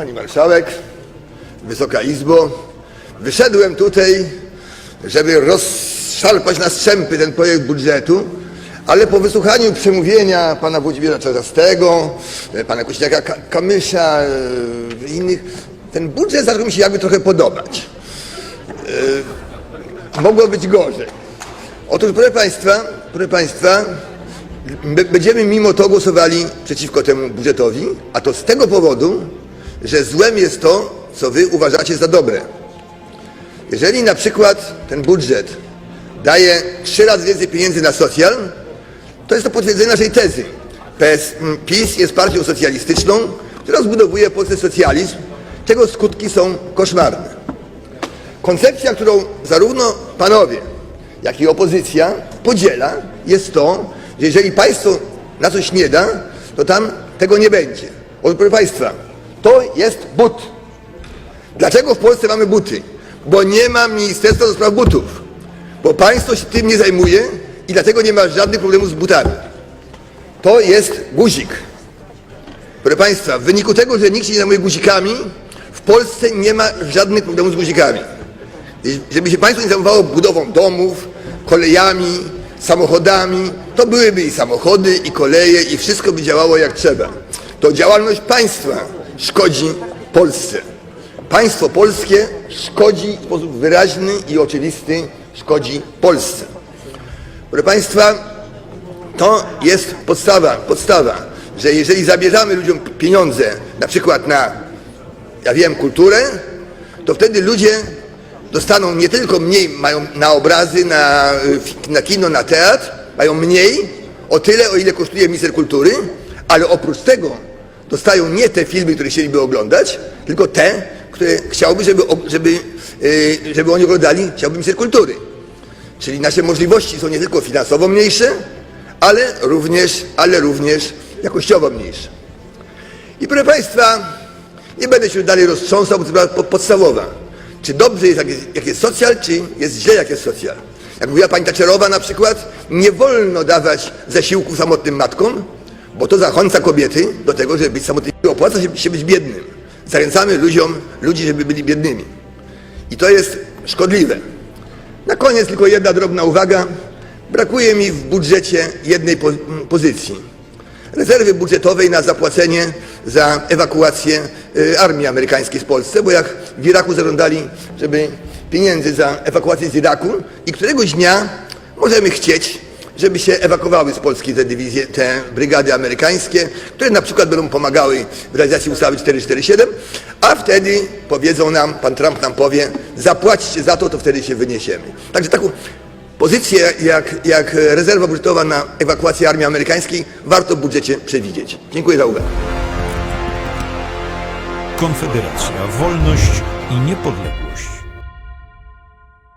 Pani Marszałek, Wysoka Izbo, wyszedłem tutaj, żeby rozszarpać na strzępy ten projekt budżetu, ale po wysłuchaniu przemówienia pana Włodzimierza Czarzastego, pana Kośniaka Ka- Kamysza e, innych, ten budżet zaczął mi się jakby trochę podobać. E, Mogło być gorzej. Otóż, proszę Państwa, proszę Państwa, będziemy mimo to głosowali przeciwko temu budżetowi, a to z tego powodu, że złem jest to, co Wy uważacie za dobre. Jeżeli na przykład ten budżet daje trzy razy więcej pieniędzy na socjal, to jest to potwierdzenie naszej tezy. PS, m, PiS jest partią socjalistyczną, która rozbudowuje w Polsce socjalizm, czego skutki są koszmarne. Koncepcja, którą zarówno panowie, jak i opozycja podziela, jest to, że jeżeli państwo na coś nie da, to tam tego nie będzie. Otóż, proszę Państwa, to jest but. Dlaczego w Polsce mamy buty? Bo nie ma Ministerstwa do Spraw Butów. Bo państwo się tym nie zajmuje i dlatego nie ma żadnych problemów z butami. To jest guzik. Proszę Państwa, w wyniku tego, że nikt się nie zajmuje guzikami, w Polsce nie ma żadnych problemów z guzikami. Żeby się państwo nie zajmowało budową domów, kolejami, samochodami, to byłyby i samochody, i koleje, i wszystko by działało jak trzeba. To działalność państwa szkodzi Polsce. Państwo polskie szkodzi w sposób wyraźny i oczywisty, szkodzi Polsce. Proszę Państwa, to jest podstawa, podstawa, że jeżeli zabierzamy ludziom pieniądze, na przykład na, ja wiem, kulturę, to wtedy ludzie dostaną nie tylko mniej, mają na obrazy, na, y, na kino, na teatr, mają mniej, o tyle, o ile kosztuje minister kultury, ale oprócz tego dostają nie te filmy, które chcieliby oglądać, tylko te, które chciałby, żeby, żeby, y, żeby oni oglądali, chciałby minister kultury. Czyli nasze możliwości są nie tylko finansowo mniejsze, ale również, ale również jakościowo mniejsze. I proszę Państwa, nie będę się dalej roztrząsał, bo to po- podstawowa. Czy dobrze jest, jak jest, jak jest socjal, czy jest źle, jak jest socjal. Jak mówiła pani Taczerowa na przykład, nie wolno dawać zasiłku samotnym matkom, bo to zachęca kobiety do tego, żeby być samotnymi. Opłaca się, się być biednym. Zachęcamy ludziom, ludzi, żeby byli biednymi. I to jest szkodliwe. Na koniec tylko jedna drobna uwaga. Brakuje mi w budżecie jednej po, m, pozycji. Rezerwy budżetowej na zapłacenie za ewakuację y, armii amerykańskiej z Polski, bo jak w Iraku zażądali, żeby pieniędzy za ewakuację z Iraku i któregoś dnia możemy chcieć, żeby się ewakuowały z Polski te dywizje, te brygady amerykańskie, które na przykład będą pomagały w realizacji ustawy 447, a wtedy powiedzą nam, pan Trump nam powie, zapłaćcie za to, to wtedy się wyniesiemy. Także taką pozycję jak, jak rezerwa budżetowa na ewakuację armii amerykańskiej warto w budżecie przewidzieć. Dziękuję za uwagę. Konfederacja, wolność i niepodległość.